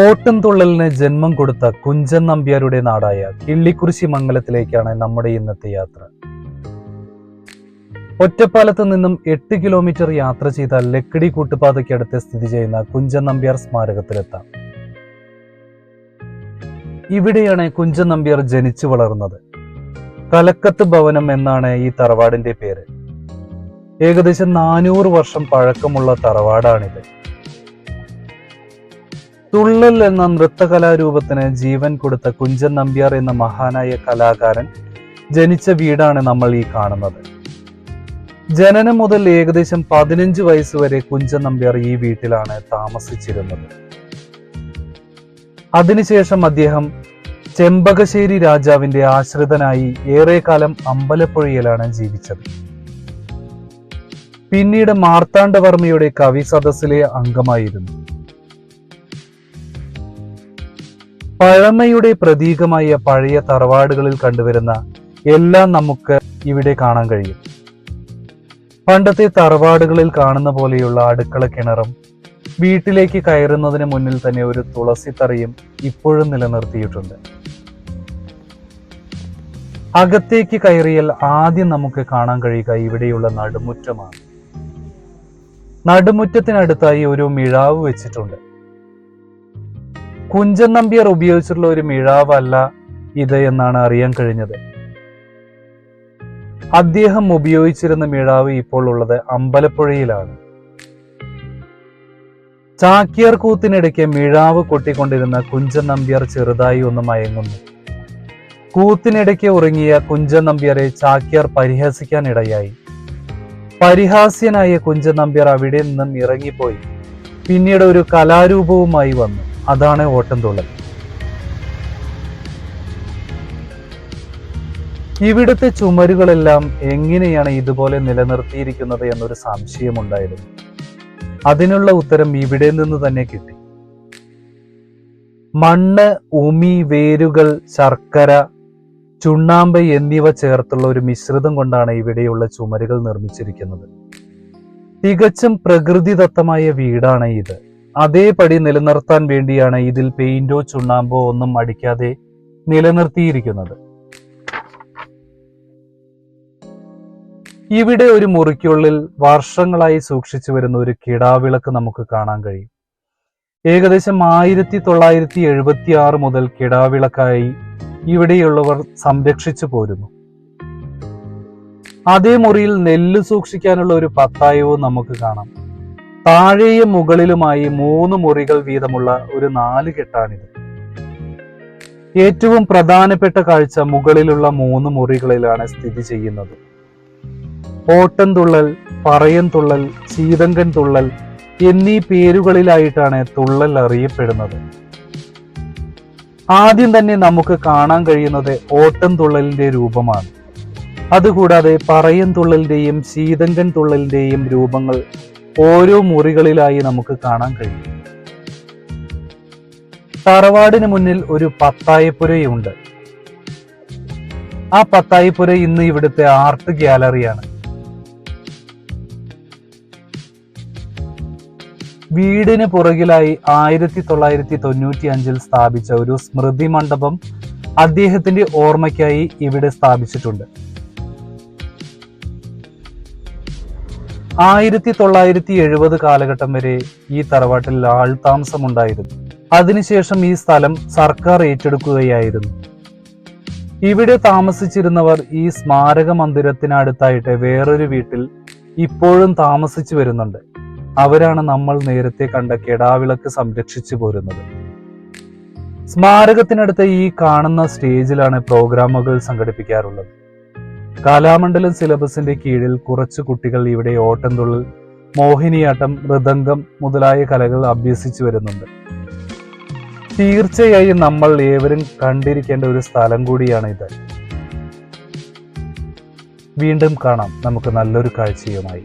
ഓട്ടം തുള്ളലിന് ജന്മം കൊടുത്ത കുഞ്ചൻ നമ്പ്യാരുടെ നാടായ കിള്ളിക്കുറിശി മംഗലത്തിലേക്കാണ് നമ്മുടെ ഇന്നത്തെ യാത്ര. ഒറ്റപ്പാലത്ത് നിന്നും എട്ട് കിലോമീറ്റർ യാത്ര ചെയ്ത ലക്കിടി കൂട്ടുപാതയ്ക്കടുത്ത് സ്ഥിതി ചെയ്യുന്ന കുഞ്ചൻ നമ്പ്യാർ സ്മാരകത്തിലെത്താം. ഇവിടെയാണ് കുഞ്ചൻ നമ്പ്യാർ ജനിച്ചു വളർന്നത്. കലക്കത്ത് ഭവനം എന്നാണ് ഈ തറവാടിന്റെ പേര്. ഏകദേശം നാനൂറ് വർഷം പഴക്കമുള്ള തറവാടാണിത്. തുള്ളൽ എന്ന നൃത്തകലാരൂപത്തിന് ജീവൻ കൊടുത്ത കുഞ്ചൻ നമ്പ്യാർ എന്ന മഹാനായ കലാകാരൻ ജനിച്ച വീടാണ് നമ്മൾ ഈ കാണുന്നത്. ജനനം മുതൽ ഏകദേശം പതിനഞ്ച് വയസ്സ് വരെ കുഞ്ചൻ നമ്പ്യാർ ഈ വീട്ടിലാണ് താമസിച്ചിരുന്നത്. അതിനുശേഷം അദ്ദേഹം ചെമ്പകശ്ശേരി രാജാവിന്റെ ആശ്രിതനായി ഏറെക്കാലം അമ്പലപ്പുഴയിലാണ് ജീവിച്ചത്. പിന്നീട് മാർത്താണ്ഡവർമ്മയുടെ കവി സദസ്സിലെ അംഗമായിരുന്നു. പഴമയുടെ പ്രതീകമായ പഴയ തറവാടുകളിൽ കണ്ടുവരുന്ന എല്ലാം നമുക്ക് ഇവിടെ കാണാൻ കഴിയും. പണ്ടത്തെ തറവാടുകളിൽ കാണുന്ന പോലെയുള്ള അടുക്കള കിണറും വീട്ടിലേക്ക് കയറുന്നതിന് മുന്നിൽ തന്നെ ഒരു തുളസി തറയും ഇപ്പോഴും നിലനിർത്തിയിട്ടുണ്ട്. അകത്തേക്ക് കയറിയാൽ ആദ്യം നമുക്ക് കാണാൻ കഴിയുക ഇവിടെയുള്ള നടുമുറ്റമാണ്. നടുമുറ്റത്തിനടുത്തായി ഒരു മിഴാവ് വെച്ചിട്ടുണ്ട്. കുഞ്ചൻ നമ്പ്യാർ ഉപയോഗിച്ചിട്ടുള്ള ഒരു മിഴാവല്ല ഇത് എന്നാണ് അറിയാൻ കഴിഞ്ഞത്. അദ്ദേഹം ഉപയോഗിച്ചിരുന്ന മിഴാവ് ഇപ്പോൾ ഉള്ളത് അമ്പലപ്പുഴയിലാണ്. ചാക്യാർ കൂത്തിനിടയ്ക്ക് മിഴാവ് കൊട്ടിക്കൊണ്ടിരുന്ന കുഞ്ചൻ നമ്പ്യാർ ചെറുതായി ഒന്ന് മയങ്ങുന്നു. കൂത്തിനിടയ്ക്ക് ഉറങ്ങിയ കുഞ്ചൻ നമ്പ്യാരെ ചാക്യാർ പരിഹസിക്കാനിടയായി. പരിഹാസ്യനായ കുഞ്ചൻ നമ്പ്യാർ അവിടെ നിന്നും ഇറങ്ങിപ്പോയി. പിന്നീട് ഒരു കലാരൂപവുമായി വന്നു. അതാണ് ഓട്ടം തുള്ളൽ ഇവിടുത്തെ ചുമരുകളെല്ലാം എങ്ങനെയാണ് ഇതുപോലെ നിലനിർത്തിയിരിക്കുന്നത് എന്നൊരു സംശയമുണ്ടായിരുന്നു. അതിനുള്ള ഉത്തരം ഇവിടെ നിന്ന് തന്നെ കിട്ടി. മണ്ണ് ഉമി വേരുകൾ ശർക്കര ചുണ്ണാമ്പ് എന്നിവ ചേർത്തുള്ള ഒരു മിശ്രിതം കൊണ്ടാണ് ഇവിടെയുള്ള ചുമരുകൾ നിർമ്മിച്ചിരിക്കുന്നത്. തികച്ചും പ്രകൃതിദത്തമായ വീടാണ് ഇത്. അതേപടി നിലനിർത്താൻ വേണ്ടിയാണ് ഇതിൽ പെയിന്റോ ചുണ്ണാമ്പോ ഒന്നും അടിക്കാതെ നിലനിർത്തിയിരിക്കുന്നത്. ഇവിടെ ഒരു മുറിക്കുള്ളിൽ വർഷങ്ങളായി സൂക്ഷിച്ചു വരുന്ന ഒരു കിടാവിളക്ക് നമുക്ക് കാണാൻ കഴിയും. ഏകദേശം ആയിരത്തി തൊള്ളായിരത്തി എഴുപത്തി ആറ് മുതൽ കിടാവിളക്കായി ഇവിടെയുള്ളവർ സംരക്ഷിച്ചു പോരുന്നു. അതേ മുറിയിൽ നെല്ല് സൂക്ഷിക്കാനുള്ള ഒരു പത്തായവും നമുക്ക് കാണാം. താഴെയും മുകളിലുമായി മൂന്ന് മുറികൾ വീതമുള്ള ഒരു നാല് കെട്ടാണിത്. ഏറ്റവും പ്രധാനപ്പെട്ട കാഴ്ച മുകളിലുള്ള മൂന്ന് മുറികളിലാണ് സ്ഥിതി ചെയ്യുന്നത്. ഓട്ടൻ തുള്ളൽ പറയൻ തുള്ളൽ ചീതങ്കൻ തുള്ളൽ എന്നീ പേരുകളിലായിട്ടാണ് തുള്ളൽ അറിയപ്പെടുന്നത്. ആദ്യം തന്നെ നമുക്ക് കാണാൻ കഴിയുന്നത് ഓട്ടം തുള്ളലിന്റെ രൂപമാണ്. അതുകൂടാതെ പറയൻ തുള്ളലിന്റെയും ശീതങ്കൻ തുള്ളലിന്റെയും രൂപങ്ങൾ ഓരോ മുറികളിലായി നമുക്ക് കാണാൻ കഴിയും. തറവാടിന് മുന്നിൽ ഒരു പത്തായപ്പുരയുണ്ട്. ആ പത്തായപ്പുര ഇന്ന് ഇവിടുത്തെ ആർട്ട് ഗ്യാലറിയാണ് വീടിന് പുറകിലായി ആയിരത്തി തൊള്ളായിരത്തി തൊണ്ണൂറ്റി അഞ്ചിൽ സ്ഥാപിച്ച ഒരു സ്മൃതി മണ്ഡപം അദ്ദേഹത്തിന്റെ ഓർമ്മയ്ക്കായി ഇവിടെ സ്ഥാപിച്ചിട്ടുണ്ട്. ആയിരത്തി തൊള്ളായിരത്തി എഴുപത് കാലഘട്ടം വരെ ഈ തറവാട്ടിൽ ആൾതാമസമുണ്ടായിരുന്നു. അതിനുശേഷം ഈ സ്ഥലം സർക്കാർ ഏറ്റെടുക്കുകയായിരുന്നു. ഇവിടെ താമസിച്ചിരുന്നവർ ഈ സ്മാരക മന്ദിരത്തിനടുത്തായിട്ട് വേറൊരു വീട്ടിൽ ഇപ്പോഴും താമസിച്ചു വരുന്നുണ്ട്. അവരാണ് നമ്മൾ നേരത്തെ കണ്ട കെടാവിളക്ക് സംരക്ഷിച്ചു പോരുന്നത്. സ്മാരകത്തിനടുത്ത് ഈ കാണുന്ന സ്റ്റേജിലാണ് പ്രോഗ്രാമുകൾ സംഘടിപ്പിക്കാറുള്ളത്. കലാമണ്ഡലം സിലബസിന്റെ കീഴിൽ കുറച്ച് കുട്ടികൾ ഇവിടെ ഓട്ടംതുള്ളൽ മോഹിനിയാട്ടം മൃദംഗം മുതലായ കലകൾ അഭ്യസിച്ചു വരുന്നുണ്ട്. തീർച്ചയായും നമ്മൾ ഏവരും കണ്ടിരിക്കേണ്ട ഒരു സ്ഥലം കൂടിയാണ് ഇത് വീണ്ടും കാണാം. നമുക്ക് നല്ലൊരു കാഴ്ചയുമായി.